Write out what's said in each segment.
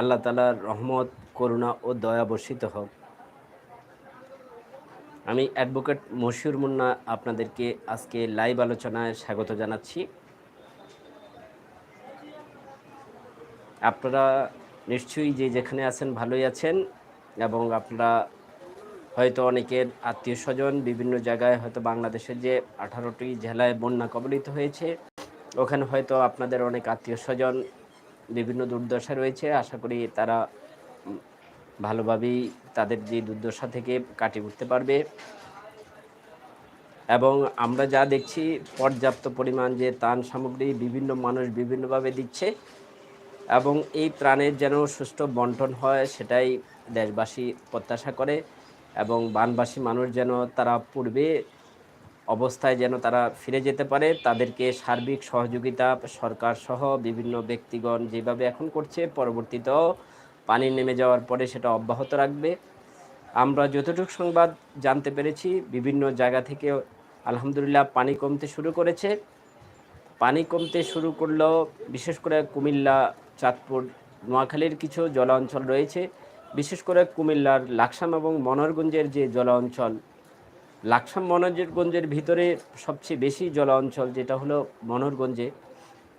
আল্লাহ তালার রহমত, করুণা ও দয়া বর্ষিত হোক। আমি অ্যাডভোকেট মশিউর মুন্না আপনাদেরকে আজকে লাইভ আলোচনায় স্বাগত জানাচ্ছি। আপনারা নিশ্চয়ই যে যেখানে আছেন ভালোই আছেন এবং আপনারা হয়তো অনেকের আত্মীয় স্বজন বিভিন্ন জায়গায় হয়তো বাংলাদেশের যে আঠারোটি জেলায় বন্যা কবলিত হয়েছে, ওখানে হয়তো আপনাদের অনেক আত্মীয় স্বজন বিভিন্ন দুর্দশা রয়েছে। আশা করি তারা ভালোভাবেই তাদের যে দুর্দশা থেকে কাটিয়ে উঠতে পারবে। এবং আমরা যা দেখছি, পর্যাপ্ত পরিমাণ যে ত্রাণ সামগ্রী বিভিন্ন মানুষ বিভিন্নভাবে দিচ্ছে এবং এই ত্রাণের যেন সুষ্ঠু বন্টন হয়, সেটাই দেশবাসী প্রত্যাশা করে এবং বানবাসী মানুষ যেন তারা পূর্বে অবস্থায় যেন তারা ফিরে যেতে পারে, তাদেরকে সার্বিক সহযোগিতা সরকার সহ বিভিন্ন ব্যক্তিগণ যেভাবে এখন করছে, পরবর্তীতেও পানি নেমে যাওয়ার পরে সেটা অব্যাহত রাখবে। আমরা যতটুকু সংবাদ জানতে পেরেছি, বিভিন্ন জায়গা থেকে আলহামদুলিল্লাহ পানি কমতে শুরু করেছে। পানি কমতে শুরু করলেও বিশেষ করে কুমিল্লা, চাঁদপুর, নোয়াখালীর কিছু জলাঞ্চল রয়েছে। বিশেষ করে কুমিল্লার লাকসাম এবং মনোহরগঞ্জের যে জলাঞ্চল লাকসাম মনোহরগঞ্জের ভিতরে সবচেয়ে বেশি জলা অঞ্চল যেটা হলো মনোরগঞ্জে।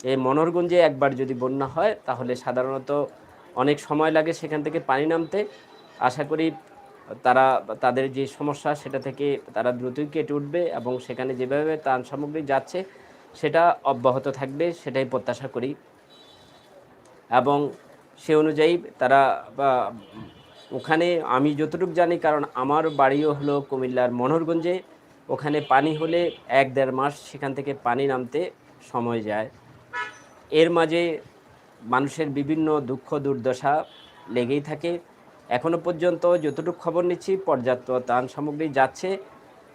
এই মনোরগঞ্জে একবার যদি বন্যা হয়, তাহলে সাধারণত অনেক সময় লাগে সেখান থেকে পানি নামতে। আশা করি তারা, তাদের যে সমস্যা সেটা থেকে তারা দ্রুতই কেটে উঠবে এবং সেখানে যেভাবে ত্রাণ সামগ্রী যাচ্ছে, সেটা অব্যাহত থাকবে সেটাই প্রত্যাশা করি। এবং সে অনুযায়ী তারা ওখানে আমি যতটুকু জানি, কারণ আমার বাড়িও হলো কুমিল্লার মনোহরগঞ্জে, ওখানে পানি হলে এক দেড় মাস সেখান থেকে পানি নামতে সময় যায়। এর মাঝে মানুষের বিভিন্ন দুঃখ, দুর্দশা লেগেই থাকে। এখনও পর্যন্ত যতটুকু খবর নিচ্ছি, পর্যাপ্ত ত্রাণ সামগ্রী যাচ্ছে।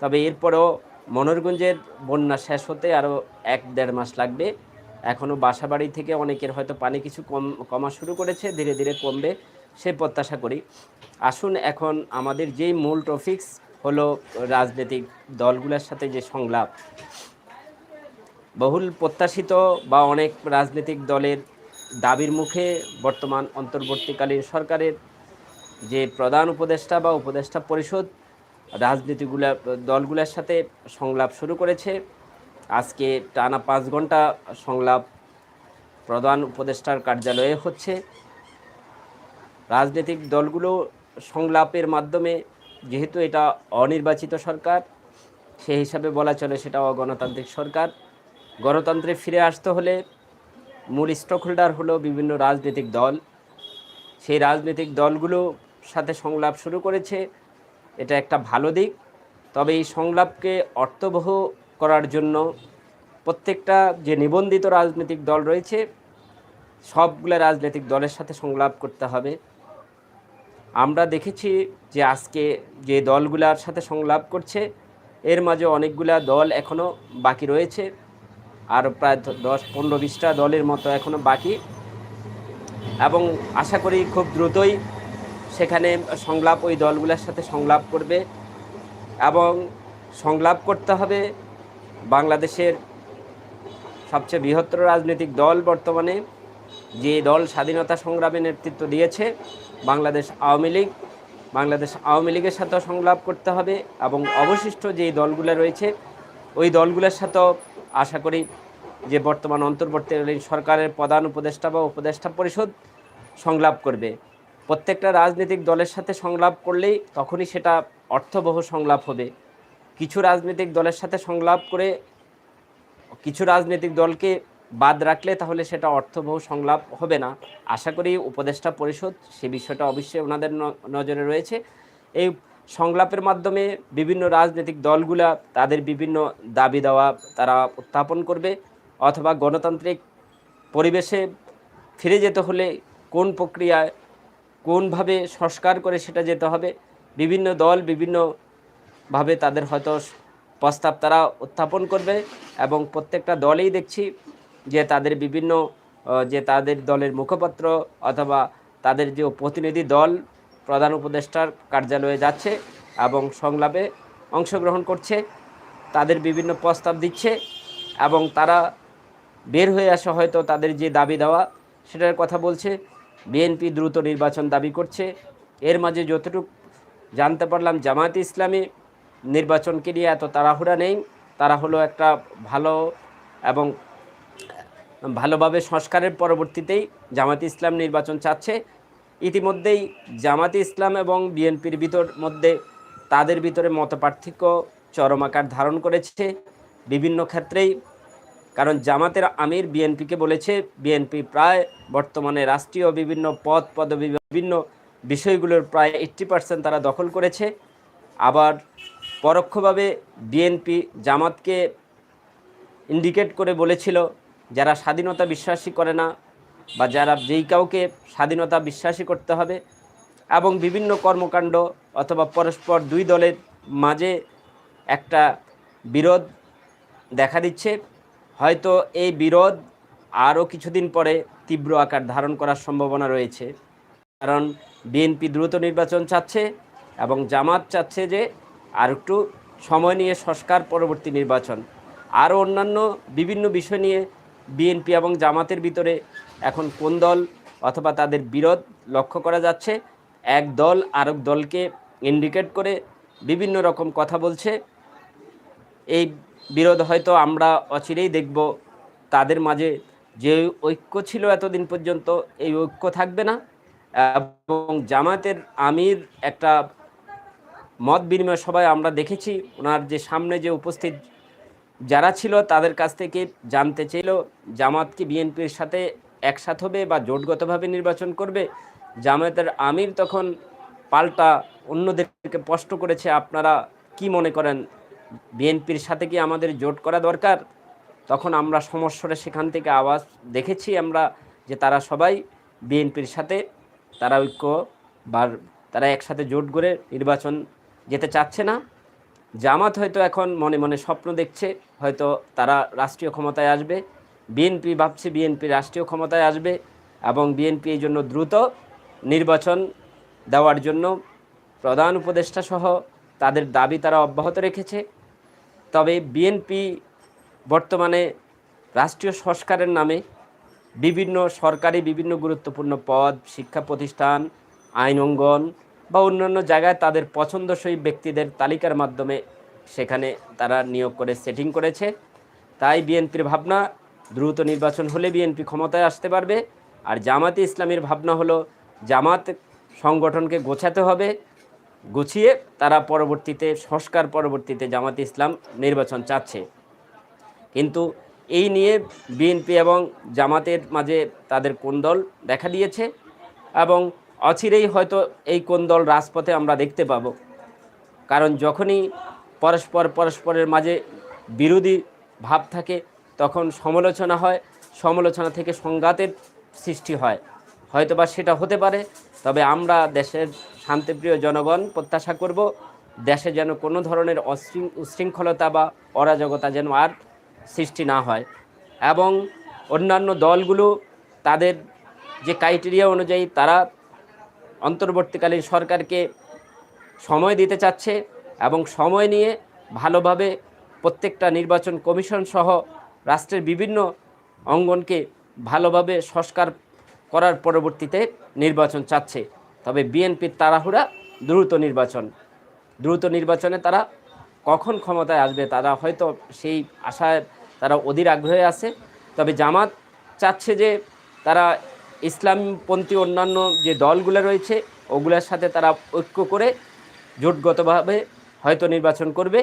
তবে এরপরও মনোরগঞ্জের বন্যা শেষ হতে আরও এক দেড় মাস লাগবে। এখনও বাসাবাড়ি থেকে অনেকের হয়তো পানি কিছু কম, কমা শুরু করেছে, ধীরে ধীরে কমবে। সে প্রত্যাশা করি। আসুন এখন আমাদের যেই মূল টপিক্স হলো রাজনৈতিক দলগুলোর সাথে যে সংলাপ, বহুল প্রত্যাশিত বা অনেক রাজনৈতিক দলের দাবির মুখে বর্তমান অন্তর্বর্তীকালীন সরকারের যে প্রধান উপদেষ্টা বা উপদেষ্টা পরিষদ, রাজনীতিগুলা, দলগুলোর সাথে সংলাপ শুরু করেছে। আজকে টানা পাঁচ ঘণ্টা সংলাপ প্রধান উপদেষ্টার কার্যালয়ে হচ্ছে। রাজনৈতিক দলগুলো সংলাপের মাধ্যমে, যেহেতু এটা অনির্বাচিত সরকার, সে হিসাবে বলা চলে সেটা অগণতান্ত্রিক সরকার। গণতন্ত্রে ফিরে আসতে হলে মূল স্টক হোল্ডার হলো বিভিন্ন রাজনৈতিক দল। সেই রাজনৈতিক দলগুলো সাথে সংলাপ শুরু করেছে, এটা একটা ভালো দিক। তবে এই সংলাপকে অর্থবহ করার জন্য প্রত্যেকটা যে নিবন্ধিত রাজনৈতিক দল রয়েছে, সবগুলো রাজনৈতিক দলের সাথে সংলাপ করতে হবে। আমরা দেখেছি যে আজকে যে দলগুলার সাথে সংলাপ করছে, এর মাঝে অনেকগুলা দল এখনও বাকি রয়েছে, আর প্রায় দশ, পনেরো, বিশটা দলের মতো এখনও বাকি। এবং আশা করি খুব দ্রুতই সেখানে সংলাপ, ওই দলগুলোর সাথে সংলাপ করবে। এবং সংলাপ করতে হবে বাংলাদেশের সবচেয়ে বৃহত্তর রাজনৈতিক দল বর্তমানে, যে দল স্বাধীনতা সংগ্রামে নেতৃত্ব দিয়েছে। বাংলাদেশ আওয়ামী লীগ, বাংলাদেশ আওয়ামী লীগের সাথেও সংলাপ করতে হবে এবং অবশিষ্ট যে দলগুলো রয়েছে, ওই দলগুলোর সাথেও আশা করি যে বর্তমান অন্তর্বর্তীকালীন সরকারের প্রধান উপদেষ্টা বা উপদেষ্টা পরিষদ সংলাপ করবে। প্রত্যেকটা রাজনৈতিক দলের সাথে সংলাপ করলেই তখনই সেটা অর্থবহ সংলাপ হবে। কিছু রাজনৈতিক দলের সাথে সংলাপ করে কিছু রাজনৈতিক দলকে বাদ রাখলে তাহলে সেটা অর্থবহ সংলাপ হবে না। আশা করি উপদেষ্টা পরিষদ সে বিষয়টা অবশ্যই ওনাদের নজরে রয়েছে। এই সংলাপের মাধ্যমে বিভিন্ন রাজনৈতিক দলগুলা তাদের বিভিন্ন দাবি দেওয়া তারা উত্থাপন করবে অথবা গণতান্ত্রিক পরিবেশে ফিরে যেতে হলে কোন প্রক্রিয়ায় কোনভাবে সংস্কার করে সেটা যেতে হবে। বিভিন্ন দল বিভিন্নভাবে তাদের হয়তো প্রস্তাব তারা উত্থাপন করবে এবং প্রত্যেকটা দলেই দেখছি যে তাদের বিভিন্ন যে তাদের দলের মুখপাত্র অথবা তাদের যে প্রতিনিধি দল প্রধান উপদেষ্টার কার্যালয়ে যাচ্ছে এবং সংলাপে অংশগ্রহণ করছে, তাদের বিভিন্ন প্রস্তাব দিচ্ছে এবং তারা বের হয়ে আসা হয়তো তাদের যে দাবি দেওয়া সেটার কথা বলছে। বিএনপি দ্রুত নির্বাচন দাবি করছে। এর মাঝে যতটুকু জানতে পারলাম, জামায়াত ইসলামী নির্বাচনকে নিয়ে এত তাড়াহুড়া নেই। তারা হলো একটা ভালো এবং ভালোভাবে সংস্কারের পরবর্তীতেই জামাত ইসলাম নির্বাচন চাচ্ছে। ইতিমধ্যেই জামাত ইসলাম এবং বিএনপির ভিতর মধ্যে তাদের ভিতরে মতপার্থক্য চরম আকার ধারণ করেছে বিভিন্ন ক্ষেত্রেই। কারণ জামাতের আমির বিএনপিকে বলেছে, বিএনপি প্রায় বর্তমানে রাষ্ট্রীয় বিভিন্ন পদ, পদবি, বিভিন্ন বিষয়গুলোর প্রায় এইট্টি পার্সেন্ট তারা দখল করেছে। আবার পরোক্ষভাবে বিএনপি জামাতকে ইন্ডিকেট করে বলেছিল যারা স্বাধীনতা বিশ্বাসী করে না বা যারা যেই কাউকে স্বাধীনতা বিশ্বাসী করতে হবে এবং বিভিন্ন কর্মকাণ্ড অথবা পরস্পর দুই দলের মাঝে একটা বিরোধ দেখা দিচ্ছে, হয়তো এই বিরোধ আরও কিছুদিন পরে তীব্র আকার ধারণ করার সম্ভাবনা রয়েছে। কারণ বিএনপি দ্রুত নির্বাচন চাচ্ছে এবং জামাত চাচ্ছে যে আর একটু সময় নিয়ে সংস্কার পরবর্তী নির্বাচন। আরও অন্যান্য বিভিন্ন বিষয় নিয়ে বিএনপি এবং জামাতের ভিতরে এখন কোন দল অথবা তাদের বিরোধ লক্ষ্য করা যাচ্ছে? এক দল আরেক দলকে ইন্ডিকেট করে বিভিন্ন রকম কথা বলছে। এই বিরোধ হয়তো আমরা অচিরেই দেখব। তাদের মাঝে যে ঐক্য ছিল এতদিন পর্যন্ত এই ঐক্য থাকবে না। এবং জামাতের আমির একটা মত বিনিময় সভায় আমরা দেখেছি। ওনার যে সামনে যে উপস্থিত যারা ছিল তাদের কাছ থেকে জানতে চাইল জামাত কি বিএনপির সাথে একসাথ হবে বা জোটগতভাবে নির্বাচন করবে। জামায়াতের আমির তখন পাল্টা অন্যদেরকে স্পষ্ট করেছে, আপনারা কি মনে করেন, বিএনপির সাথে কি আমাদের জোট করা দরকার? তখন আমরা সমস্যাটা সেখান থেকে আওয়াজ দেখেছি আমরা যে তারা সবাই বিএনপির সাথে, তারা ঐক্য বা তারা একসাথে জোট করে নির্বাচন যেতে চাচ্ছে না। জামাত হয়তো এখন মনে মনে স্বপ্ন দেখছে, হয়তো তারা রাষ্ট্রীয় ক্ষমতায় আসবে। বিএনপি ভাবছে বিএনপি রাষ্ট্রীয় ক্ষমতায় আসবে এবং বিএনপি এই জন্য দ্রুত নির্বাচন দেওয়ার জন্য প্রধান উপদেষ্টা সহ তাদের দাবি তারা অব্যাহত রেখেছে। তবে বিএনপি বর্তমানে রাষ্ট্রীয় সংস্কারের নামে বিভিন্ন সরকারি বিভিন্ন গুরুত্বপূর্ণ পদ, শিক্ষা প্রতিষ্ঠান, আইন অঙ্গন বা অন্যান্য জায়গায় তাদের পছন্দসই ব্যক্তিদের তালিকার মাধ্যমে সেখানে তারা নিয়োগ করে সেটিং করেছে। তাই বিএনপির ভাবনা, দ্রুত নির্বাচন হলে বিএনপি ক্ষমতায় আসতে পারবে। আর জামাতে ইসলামের ভাবনা হলো, জামাত সংগঠনকে গোছাতে হবে। গুছিয়ে তারা পরবর্তীতে, সংস্কার পরবর্তীতে জামাতে ইসলাম নির্বাচন চাচ্ছে। কিন্তু এই নিয়ে বিএনপি এবং জামাতের মাঝে তাদের কোন দল দেখা দিয়েছে এবং অচিরেই হয়তো এই কোন দল রাজপথে আমরা দেখতে পাব। কারণ যখনই পরস্পর পরস্পরের মাঝে বিরোধী ভাব থাকে, তখন সমালোচনা হয়, সমালোচনা থেকে সংঘাতের সৃষ্টি হয়। হয়তোবা সেটা হতে পারে, তবে আমরা দেশের শান্তিপ্রিয় জনগণ প্রত্যাশা করব, দেশে যেন কোনো ধরনের উশৃঙ্খলতা বা অরাজকতা যেন আর সৃষ্টি না হয়। এবং অন্যান্য দলগুলো তাদের যে ক্রাইটেরিয়া অনুযায়ী তারা অন্তর্বর্তীকালীন সরকারকে সময় দিতে চাচ্ছে এবং সময় নিয়ে ভালোভাবে প্রত্যেকটা নির্বাচন কমিশন সহ রাষ্ট্রের বিভিন্ন অঙ্গনকে ভালোভাবে সংস্কার করার পরবর্তীতে নির্বাচন চাচ্ছে। তবে বিএনপির তাড়াহুড়া দ্রুত নির্বাচন, দ্রুত নির্বাচনে তারা কখন ক্ষমতায় আসবে তারা হয়তো সেই আশায় তারা অধীর আগ্রহে আছে। তবে জামাত চাচ্ছে যে তারা ইসলামপন্থী অন্যান্য যে দলগুলো রয়েছে, ওগুলোর সাথে তারা ঐক্য করে জোটগতভাবে হয়তো নির্বাচন করবে।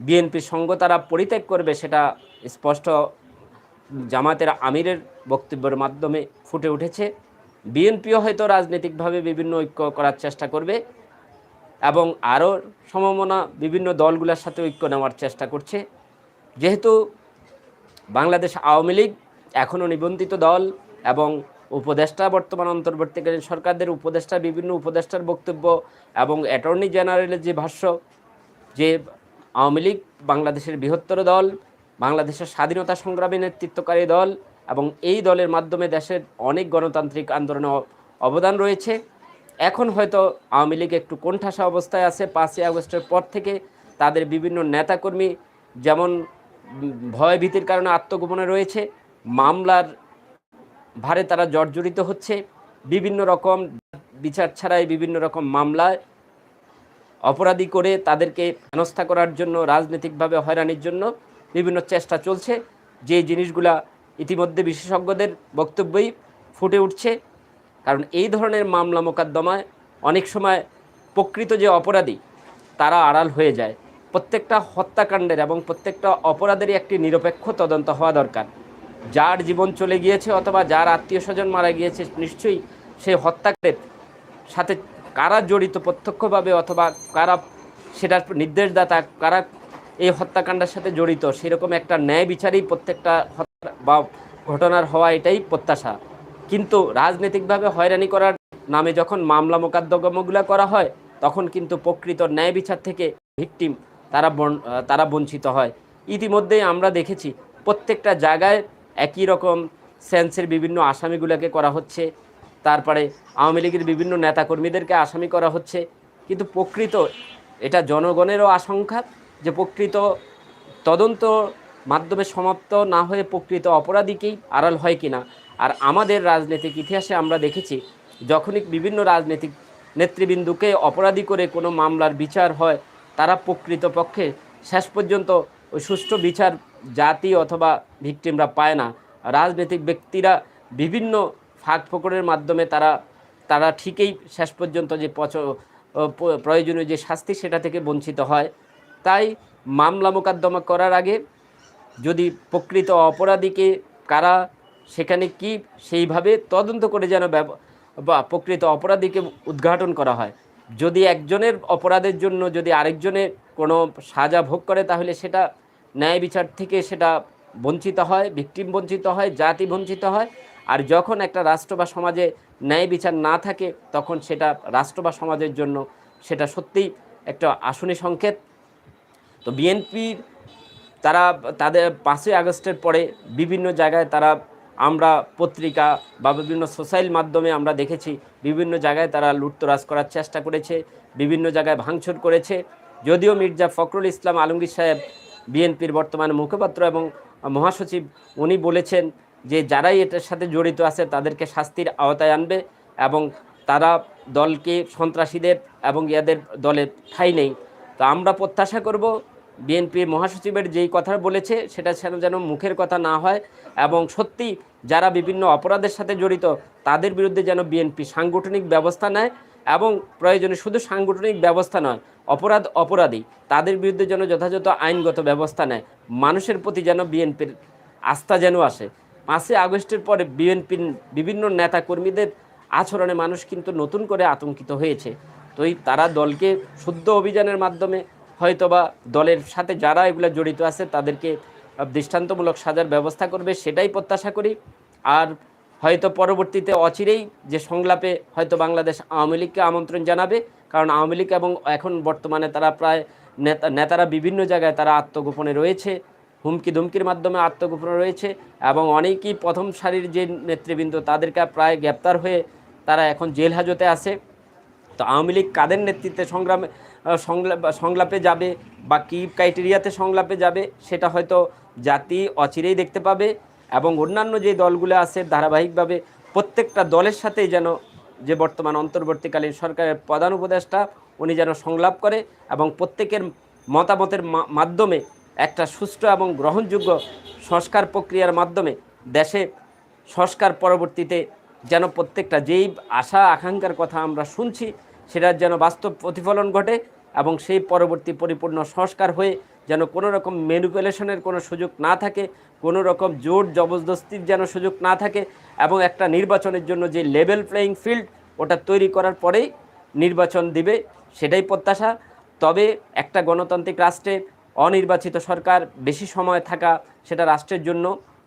বিএনপির সঙ্গ তারা পরিত্যাগ করবে সেটা স্পষ্ট জামাতের আমিরের বক্তব্যের মাধ্যমে ফুটে উঠেছে। বিএনপিও হয়তো রাজনৈতিকভাবে বিভিন্ন ঐক্য করার চেষ্টা করবে এবং আরও সম্ভাবনা বিভিন্ন দলগুলোর সাথে ঐক্য নেওয়ার চেষ্টা করছে। যেহেতু বাংলাদেশ আওয়ামী লীগ এখনও নিবন্ধিত দল এবং উপদেষ্টা বর্তমান অন্তর্বর্তীকালীন সরকারদের উপদেষ্টা বিভিন্ন উপদেষ্টার বক্তব্য এবং অ্যাটর্নি জেনারেলের যে ভাষ্য যে আওয়ামী লীগ বাংলাদেশের বৃহত্তর দল বাংলাদেশের স্বাধীনতা সংগ্রামী নেতৃত্বকারী দল এবং এই দলের মাধ্যমে দেশের অনেক গণতান্ত্রিক আন্দোলনে অবদান রয়েছে। এখন হয়তো আওয়ামী লীগ একটু কোণঠাসা অবস্থায় আছে। পাঁচই আগস্টের পর থেকে তাদের বিভিন্ন নেতাকর্মী যেমন উম, ভয় ভীতির কারণে আত্মগোপনে রয়েছে। মামলার ভারে তারা জর্জরিত হচ্ছে। বিভিন্ন রকম বিচার ছাড়াই বিভিন্ন রকম মামলায় অপরাধী করে তাদেরকে হেনস্থা করার জন্য, রাজনৈতিকভাবে হয়রানির জন্য বিভিন্ন চেষ্টা চলছে। যে জিনিসগুলা ইতিমধ্যে বিশেষজ্ঞদের বক্তব্যই ফুটে উঠছে, কারণ এই ধরনের মামলা মোকদ্দমায় অনেক সময় প্রকৃত যে অপরাধী, তারা আড়াল হয়ে যায়। প্রত্যেকটা হত্যাকাণ্ডের এবং প্রত্যেকটা অপরাধেরই একটি নিরপেক্ষ তদন্ত হওয়া দরকার। যার জীবন চলে গিয়েছে অথবা যার আত্মীয় স্বজন মারা গিয়েছে, নিশ্চয়ই সে হত্যাকাণ্ডের সাথে কারা জড়িত প্রত্যক্ষভাবে অথবা কারা সেটার নির্দেশদাতা, কারা এই হত্যাকাণ্ডের সাথে জড়িত, সেরকম একটা ন্যায় বিচারই প্রত্যেকটা হত্যা বা ঘটনার হওয়া এটাই প্রত্যাশা। কিন্তু রাজনৈতিকভাবে হয়রানি করার নামে যখন মামলা মোকদ্দমাগুলো করা হয়, তখন কিন্তু প্রকৃত ন্যায় বিচার থেকে ভিকটিম তারা তারা বঞ্চিত হয়। ইতিমধ্যেই আমরা দেখেছি, প্রত্যেকটা জায়গায় একই রকম সেন্সের বিভিন্ন আসামিগুলোকে করা হচ্ছে। তারপরে আওয়ামী লীগের বিভিন্ন নেতাকর্মীদেরকে আসামি করা হচ্ছে। কিন্তু প্রকৃত এটা জনগণেরও আশঙ্কা যে প্রকৃত তদন্ত মাধ্যমে সমাপ্ত না হয়ে প্রকৃত অপরাধীকেই আড়াল হয় কিনা। আর আমাদের রাজনৈতিক ইতিহাসে আমরা দেখেছি, যখনই বিভিন্ন রাজনৈতিক নেতৃবৃন্দুকে অপরাধী করে কোনো মামলার বিচার হয়, তারা প্রকৃত পক্ষে শেষ পর্যন্ত ওই সুষ্ঠু বিচার জাতি অথবা ভিকটিমরা পায় না। রাজনৈতিক ব্যক্তিরা বিভিন্ন ফাঁক ফোকরের মাধ্যমে তারা তারা ঠিকই শেষ পর্যন্ত যে পচ প্রয়োজনীয় যে শাস্তি সেটা থেকে বঞ্চিত হয়। তাই মামলা মোকদ্দমা করার আগে যদি প্রকৃত অপরাধীকে কারা, সেখানে কি সেইভাবে তদন্ত করে যেন বা প্রকৃত অপরাধীকে উদ্ঘাটন করা হয়। যদি একজনের অপরাধের জন্য যদি আরেকজনের কোনো সাজা ভোগ করে তাহলে সেটা ন্যায় বিচার থেকে সেটা বঞ্চিত হয় ভিকটিম বঞ্চিত হয়, জাতি বঞ্চিত হয়। আর যখন একটা রাষ্ট্র বা সমাজে ন্যায় বিচার না থাকে, তখন সেটা রাষ্ট্র বা সমাজের জন্য সেটা সত্যিই একটা আসনী সংকেত। তো বিএনপির তারা তাদের পাঁচই আগস্টের পরে বিভিন্ন জায়গায় তারা আমরা পত্রিকা বা বিভিন্ন সোশ্যাল মাধ্যমে আমরা দেখেছি, বিভিন্ন জায়গায় তারা লুটতরাজ করার চেষ্টা করেছে, বিভিন্ন জায়গায় ভাঙচুর করেছে। যদিও মির্জা ফখরুল ইসলাম আলমগীর সাহেব বিএনপির বর্তমান মুখপাত্র এবং মহাসচিব, উনি বলেছেন যে যারাই এটার সাথে জড়িত আছে তাদেরকে শাস্তির আওতায় আনবে এবং তারা দলকে সন্ত্রাসীদের এবং ইয়াদের দলে ঠাঁই নেই। তো আমরা প্রত্যাশা করব বিএনপি মহাসচিবের যেই কথা বলেছে সেটা যেন যেন মুখের কথা না হয় এবং সত্যি যারা বিভিন্ন অপরাধের সাথে জড়িত তাদের বিরুদ্ধে যেন বিএনপি সাংগঠনিক ব্যবস্থা নেয় এবং প্রয়োজনে শুধু সাংগঠনিক ব্যবস্থা নয়, অপরাধ অপরাধী, তাদের বিরুদ্ধে যেন যথাযথ আইনগত ব্যবস্থা নেয়। মানুষের প্রতি যেন বিএনপির আস্থা যেন আসে। পাঁচই আগস্টের পরে বিএনপির বিভিন্ন নেতা কর্মীদের আচরণে মানুষ কিন্তু নতুন করে আতঙ্কিত হয়েছে। তো এই তারা দলকে শুদ্ধ অভিযানের মাধ্যমে হয়তোবা দলের সাথে যারা এগুলো জড়িত আছে, তাদেরকে দৃষ্টান্তমূলক সাজার ব্যবস্থা করবে, সেটাই প্রত্যাশা করি। আর হয়তো পরবর্তীতে অচিরেই যে সংলাপে হয়তো বাংলাদেশ আওয়ামী লীগকে আমন্ত্রণ জানাবে, কারণ আওয়ামী লীগ এবং এখন বর্তমানে তারা প্রায় নেতা, নেতারা বিভিন্ন জায়গায় তারা আত্মগোপনে রয়েছে হুমকি ধুমকির মাধ্যমে আত্মগোপনে রয়েছে এবং অনেকেই প্রথম সারির যে নেতৃবৃন্দ তাদেরকে প্রায় গ্রেপ্তার হয়ে তারা এখন জেল হাজতে আছে। তো আওয়ামী লীগ কাদের নেতৃত্বে সংগ্রামে সংলাপে যাবে বা কী ক্রাইটেরিয়াতে সংলাপে যাবে সেটা হয়তো জাতি অচিরেই দেখতে পাবে। এবং অন্যান্য যে দলগুলো আছে ধারাবাহিকভাবে প্রত্যেকটা দলের সাথেই যেন যে বর্তমান অন্তর্বর্তীকালীন সরকারের প্রধান উপদেষ্টা, উনি যেন সংলাপ করে এবং প্রত্যেকের মতামতের মাধ্যমে একটা সুষ্ঠু এবং গ্রহণযোগ্য সংস্কার প্রক্রিয়ার মাধ্যমে দেশে সংস্কার পরবর্তীতে যেন প্রত্যেকটা যেই আশা, আকাঙ্ক্ষার কথা আমরা শুনছি, সেটার যেন বাস্তব প্রতিফলন ঘটে এবং সেই পরবর্তী পরিপূর্ণ সংস্কার হয়ে যেন কোনো রকম ম্যানিপুলেশনের কোনো সুযোগ না থাকে কোনো রকম জোর জবরদস্তির যেন সুযোগ না থাকে এবং একটা নির্বাচনের জন্য যে লেভেল প্লেয়িং ফিল্ড ওটা তৈরি করার পরেই নির্বাচন দিবে, সেটাই প্রত্যাশা। তবে একটা গণতান্ত্রিক রাষ্ট্রে অনির্বাচিত সরকার বেশি সময় থাকা সেটা রাষ্ট্রের জন্য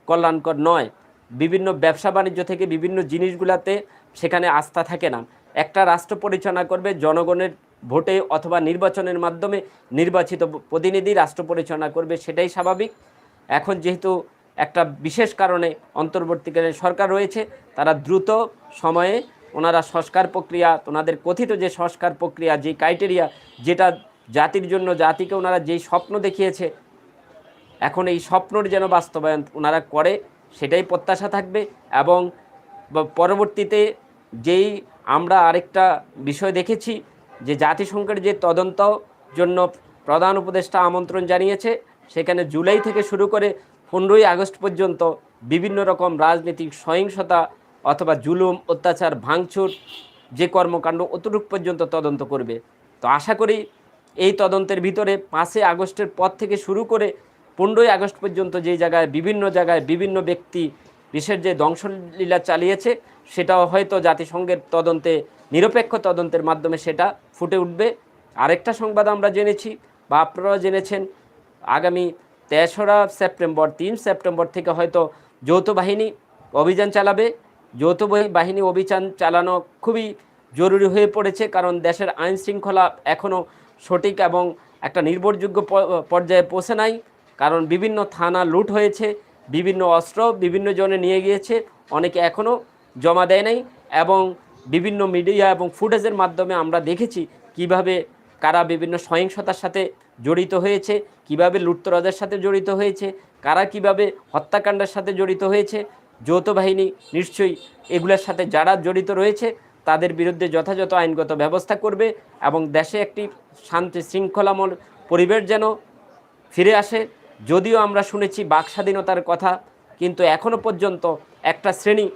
কল্যাণকর নয়। বিভিন্ন ব্যবসা বাণিজ্য থেকে বিভিন্ন জিনিসগুলাতে সেখানে আস্থা থাকে না। একটা রাষ্ট্র পরিচালনা করবে জনগণের ভোটে অথবা নির্বাচনের মাধ্যমে নির্বাচিত প্রতিনিধি রাষ্ট্র পরিচালনা করবে, সেটাই স্বাভাবিক। এখন যেহেতু একটা বিশেষ কারণে অন্তর্বর্তীকালীন সরকার রয়েছে, তারা দ্রুত সময়ে ওনারা সংস্কার প্রক্রিয়া, ওনাদের কথিত যে সংস্কার প্রক্রিয়া, যে ক্রাইটেরিয়া, যেটা জাতির জন্য, জাতিকে ওনারা যেই স্বপ্ন দেখিয়েছে, এখন এই স্বপ্নর যেন বাস্তবায়ন ওনারা করে, সেটাই প্রত্যাশা থাকবে এবং পরবর্তীতে যেই আমরা আরেকটা বিষয় দেখেছি, যে জাতিসংঘের যে তদন্ত জন্য প্রধান উপদেষ্টা আমন্ত্রণ জানিয়েছে সেখানে জুলাই থেকে শুরু করে পনেরোই আগস্ট পর্যন্ত বিভিন্ন রকম রাজনৈতিক সহিংসতা অথবা জুলুম, অত্যাচার, ভাঙচুর, যে কর্মকাণ্ড অতটুক পর্যন্ত তদন্ত করবে। তো আশা করি এই তদন্তের ভিতরে পাঁচই আগস্টের পর থেকে শুরু করে পনেরোই আগস্ট পর্যন্ত যেই জায়গায় বিভিন্ন জায়গায় বিভিন্ন ব্যক্তি বিশেষ যে ধ্বংসলীলা চালিয়েছে, সেটাও হয়তো জাতিসংঘের তদন্তে, নিরপেক্ষ তদন্তের মাধ্যমে সেটা ফুটে উঠবে। আরেকটা সংবাদ আমরা জেনেছি বা আপনারাও জেনেছেন আগামী তেসরা সেপ্টেম্বর, তিন সেপ্টেম্বর থেকে হয়তো যৌথ বাহিনী অভিযান চালাবে। যৌথ বাহিনী অভিযান চালানো খুবই জরুরি হয়ে পড়েছে কারণ দেশের আইন শৃঙ্খলা এখনও সঠিক এবং একটা নির্ভরযোগ্য পর্যায়ে পৌঁছে নাই কারণ বিভিন্ন থানা লুট হয়েছে, বিভিন্ন অস্ত্র বিভিন্ন জনে নিয়ে গিয়েছে, অনেকে এখনও জমা দেয় নাই এবং বিভিন্ন মিডিয়া এবং ফুটেজের মাধ্যমে আমরা দেখেছি কীভাবে কারা বিভিন্ন সহিংসতার সাথে জড়িত হয়েছে, কীভাবে লুটতরাজের সাথে জড়িত হয়েছে, কারা কীভাবে হত্যাকাণ্ডের সাথে জড়িত হয়েছে, যৌথ বাহিনী নিশ্চয়ই এগুলোর সাথে যারা জড়িত রয়েছে, তাদের বিরুদ্ধে যথাযথ আইনগত ব্যবস্থা করবে এবং দেশে একটি শান্তি শৃঙ্খলামূল পরিবেশ যেন ফিরে আসে। যদিও আমরা শুনেছি বাক স্বাধীনতার কথা, কিন্তু এখনও পর্যন্ত একটা শ্রেণি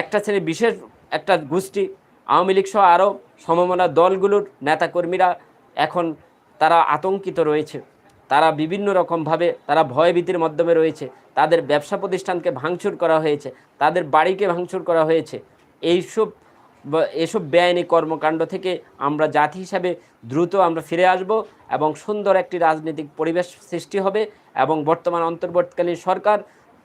একটা শ্রেণি বিশেষ একটা গোষ্ঠী, আওয়ামী লীগ সহ আরও সমমনা দলগুলোর নেতাকর্মীরা এখন তারা আতঙ্কিত রয়েছে। তারা বিভিন্ন রকমভাবে, তারা ভয়ভীতির মাধ্যমে রয়েছে। তাদের ব্যবসা প্রতিষ্ঠানকে ভাঙচুর করা হয়েছে। তাদের বাড়িকে ভাঙচুর করা হয়েছে। এইসব এসব বেআইনি কর্মকাণ্ড থেকে আমরা জাতি হিসাবে দ্রুত আমরা ফিরে আসব এবং সুন্দর একটি রাজনৈতিক পরিবেশ সৃষ্টি হবে এবং বর্তমান অন্তর্বর্তীকালীন সরকার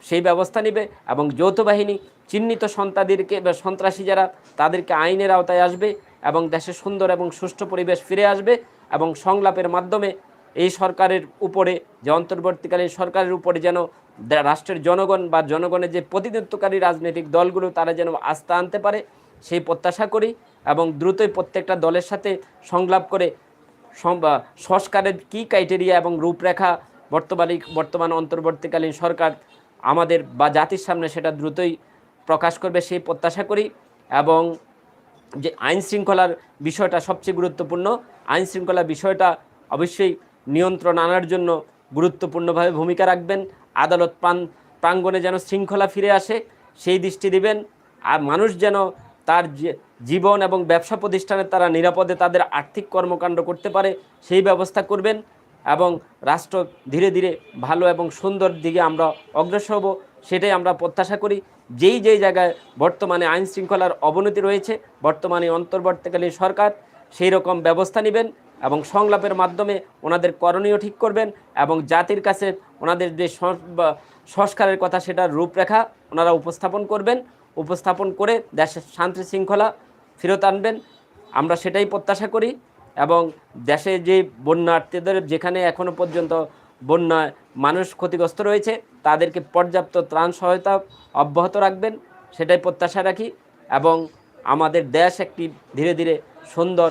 সেই ব্যবস্থা নেবে এবং যৌথ বাহিনী, চিহ্নিত সন্তাদেরকে বা, সন্ত্রাসী যারা, তাদেরকে আইনের আওতায় আসবে এবং দেশে সুন্দর এবং সুষ্ঠু পরিবেশ ফিরে আসবে। এবং সংলাপের মাধ্যমে এই সরকারের উপরে, যে অন্তর্বর্তীকালীন সরকারের উপরে যেন রাষ্ট্রের জনগণ বা জনগণের যে প্রতিনিধিত্বকারী রাজনৈতিক দলগুলো, তারা যেন আস্থা আনতে পারে, সেই প্রত্যাশা করি এবং দ্রুতই প্রত্যেকটা দলের সাথে সংলাপ করে সংস্কারের কী ক্রাইটেরিয়া এবং রূপরেখা বর্তমানে, বর্তমান অন্তর্বর্তীকালীন সরকার আমাদের বা জাতির সামনে সেটা দ্রুতই প্রকাশ করবে, সেই প্রত্যাশা করি এবং যে আইন শৃঙ্খলার বিষয়টা সবচেয়ে গুরুত্বপূর্ণ, আইন শৃঙ্খলা বিষয়টা অবশ্যই নিয়ন্ত্রণ আনার জন্য গুরুত্বপূর্ণভাবে ভূমিকা রাখবেন। আদালত প্রাণ, প্রাঙ্গণে যেন শৃঙ্খলা ফিরে আসে, সেই দৃষ্টি দিবেন। আর মানুষ যেন তার জীবন এবং ব্যবসা প্রতিষ্ঠানে তারা নিরাপদে তাদের আর্থিক কর্মকাণ্ড করতে পারে, সেই ব্যবস্থা করবেন এবং রাষ্ট্র ধীরে ধীরে ভালো এবং সুন্দর দিকে আমরা অগ্রসর হব, সেটাই আমরা প্রত্যাশা করি। যেই যেই জায়গায় বর্তমানে আইন শৃঙ্খলার অবনতি রয়েছে, বর্তমানে অন্তর্বর্তীকালীন সরকার সেই রকম ব্যবস্থা নেবেন এবং সংলাপের মাধ্যমে ওনাদের করণীয় ঠিক করবেন এবং জাতির কাছে ওনাদের যে সংস্কারের কথা সেটার রূপরেখা ওনারা উপস্থাপন করবেন। উপস্থাপন করে দেশের শান্তি শৃঙ্খলা ফেরত আনবেন। আমরা সেটাই প্রত্যাশা করি এবং দেশে যে বন্যার্থীদের যেখানে এখনও পর্যন্ত বন্যায় মানুষ ক্ষতিগ্রস্ত রয়েছে, তাদেরকে পর্যাপ্ত ত্রাণ সহায়তা অব্যাহত রাখবেন, সেটাই প্রত্যাশা রাখি এবং আমাদের দেশ একটি ধীরে ধীরে সুন্দর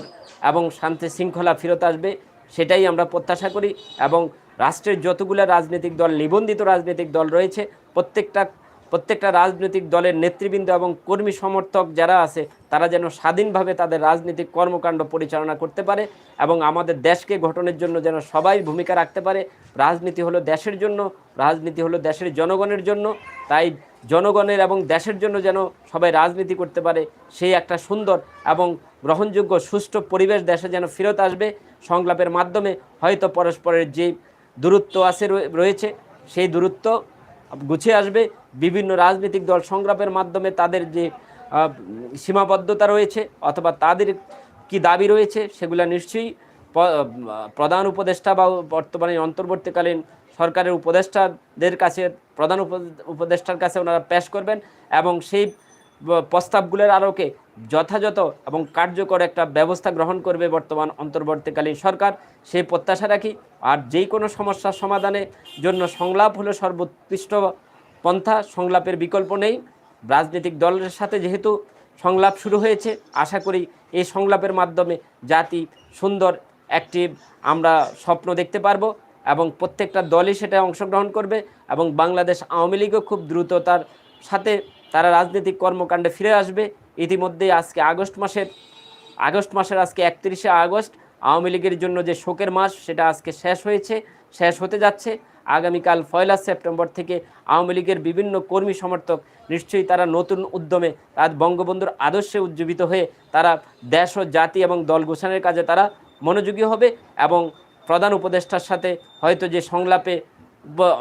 এবং শান্তি শৃঙ্খলা ফেরত আসবে, সেটাই আমরা প্রত্যাশা করি এবং রাষ্ট্রের যতগুলো রাজনৈতিক দল, নিবন্ধিত রাজনৈতিক দল রয়েছে, প্রত্যেকটা প্রত্যেকটা রাজনৈতিক দলের নেতৃবৃন্দ এবং কর্মী সমর্থক যারা আছে, তারা যেন স্বাধীনভাবে তাদের রাজনৈতিক কর্মকাণ্ড পরিচালনা করতে পারে এবং আমাদের দেশকে গঠনের জন্য যেন সবাই ভূমিকা রাখতে পারে। রাজনীতি হলো দেশের জন্য, রাজনীতি হলো দেশের জনগণের জন্য। তাই জনগণের এবং দেশের জন্য যেন সবাই রাজনীতি করতে পারে, সেই একটা সুন্দর এবং গ্রহণযোগ্য, সুষ্ঠু পরিবেশ দেশে যেন ফেরত আসবে। সংলাপের মাধ্যমে হয়তো পরস্পরের যে দূরত্ব আছে রয়ে- রয়েছে, সেই দূরত্ব গুছিয়ে আসবে। বিভিন্ন রাজনৈতিক দল সংগ্রামের মাধ্যমে তাদের যে সীমাবদ্ধতা রয়েছে অথবা তাদের কি দাবি রয়েছে সেগুলো নিশ্চয়ই প্রধান উপদেষ্টা বা বর্তমানে অন্তর্বর্তীকালীন সরকারের উপদেষ্টাদের কাছে, প্রধান উপ- উপদেষ্টার কাছে ওনারা পেশ করবেন এবং সেই প্রস্তাবগুলোর আলোকে যথাযথ এবং কার্যকর একটা ব্যবস্থা গ্রহণ করবে বর্তমান অন্তর্বর্তীকালীন সরকার। সেই প্রত্যাশা রাখি। আর যেই কোনো সমস্যার সমাধানের জন্য সংলাপ হলো সর্বোৎকৃষ্ট পন্থা সংলাপের বিকল্প নেই। রাজনৈতিক দলের সাথে যেহেতু সংলাপ শুরু হয়েছে, আশা করি এই সংলাপের মাধ্যমে জাতি সুন্দর একটি আমরা স্বপ্ন দেখতে পারব এবং প্রত্যেকটা দলই সেটা অংশগ্রহণ করবে এবং বাংলাদেশ আওয়ামী লীগও খুব দ্রুততার সাথে তারা রাজনৈতিক কর্মকাণ্ডে ফিরে আসবে। ইতিমধ্যেই আজকে আগস্ট মাসের আগস্ট মাসের আজকে একত্রিশে আগস্ট আওয়ামী লীগের জন্য যে শোকের মাস, সেটা আজকে শেষ হয়েছে, শেষ হতে যাচ্ছে। আগামীকাল পয়লা সেপ্টেম্বর থেকে আওয়ামী লীগের বিভিন্ন কর্মী সমর্থক নিশ্চয়ই তারা নতুন উদ্যমে তার বঙ্গবন্ধুর আদর্শে উজ্জীবিত হয়ে তারা দেশ ও জাতি এবং দল গোছানোর কাজে তারা মনোযোগী হবে এবং প্রধান উপদেষ্টার সাথে হয়তো যে সংলাপে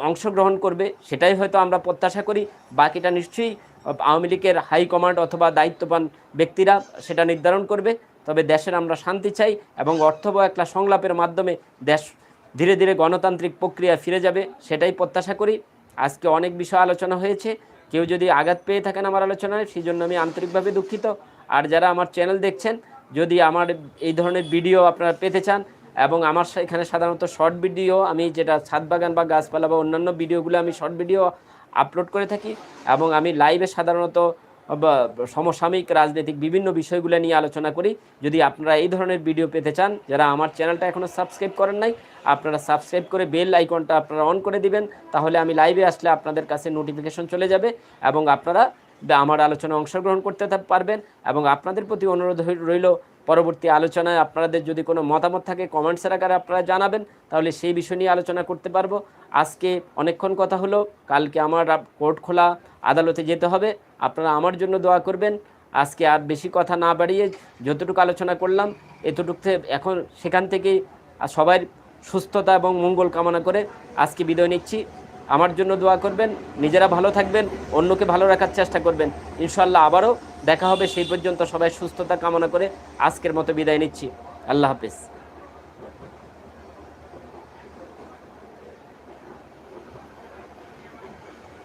অংশগ্রহণ করবে সেটাই হয়তো আমরা প্রত্যাশা করি। বাকিটা নিশ্চয়ই আওয়ামী লীগের হাইকমান্ড অথবা দায়িত্ববান ব্যক্তিরা সেটা নির্ধারণ করবে। তবে দেশের আমরা শান্তি চাই এবং অর্থবহ একটা সংলাপের মাধ্যমে দেশ ধীরে ধীরে গণতান্ত্রিক প্রক্রিয়া ফিরে যাবে, সেটাই প্রত্যাশা করি। আজকে অনেক বিষয় আলোচনা হয়েছে, কেউ যদি আঘাত পেয়ে থাকেন আমার আলোচনায় সেই জন্য আমি আন্তরিকভাবে দুঃখিত। আর যারা আমার চ্যানেল দেখছেন, যদি আমার এই ধরনের ভিডিও আপনারা পেতে চান, এবং আমার এখানে সাধারণত শর্ট ভিডিও, আমি যেটা ছাদ বাগান বা গাছপালা বা অন্যান্য ভিডিওগুলো আমি শর্ট ভিডিও আপলোড করে থাকি, এবং আমি লাইভে সাধারণত সমসাময়িক রাজনৈতিক বিভিন্ন বিষয়গুলো নিয়ে আলোচনা করি। যদি আপনারা এই ধরনের ভিডিও পেতে চান, যারা আমার চ্যানেলটা এখনও সাবস্ক্রাইব করেন নাই, আপনারা সাবস্ক্রাইব করে বেল আইকনটা আপনারা অন করে দিবেন, তাহলে আমি লাইভে আসলে আপনাদের কাছে নোটিফিকেশন চলে যাবে এবং আপনারা আমার আলোচনায় অংশগ্রহণ করতে পারবেন এবং আপনাদের প্রতি অনুরোধ রইল পরবর্তী আলোচনায় আপনাদের যদি কোনো মতামত থাকে কমেন্টসের আকারে আপনারা জানাবেন, তাহলে সেই বিষয় নিয়ে আলোচনা করতে পারব। আজকে অনেকক্ষণ কথা হলো, কালকে আমার কোর্ট খোলা, আদালতে যেতে হবে। আপনারা আমার জন্য দোয়া করবেন। আজকে আর বেশি কথা না বাড়িয়ে যতটুকু আলোচনা করলাম, এতটুকু এখন সেখান থেকেই আর সবার সুস্থতা এবং মঙ্গল কামনা করে আজকে বিদায় নিচ্ছি। আমার জন্য দোয়া করবেন, নিজেরা ভালো থাকবেন, অন্যকে ভালো রাখার চেষ্টা করবেন। ইনশাল্লাহ আবারও দেখা হবে সেই পর্যন্ত সবাই সুস্থতা কামনা করে আজকের মতো বিদায় নিচ্ছি। আল্লাহ হাফিজ।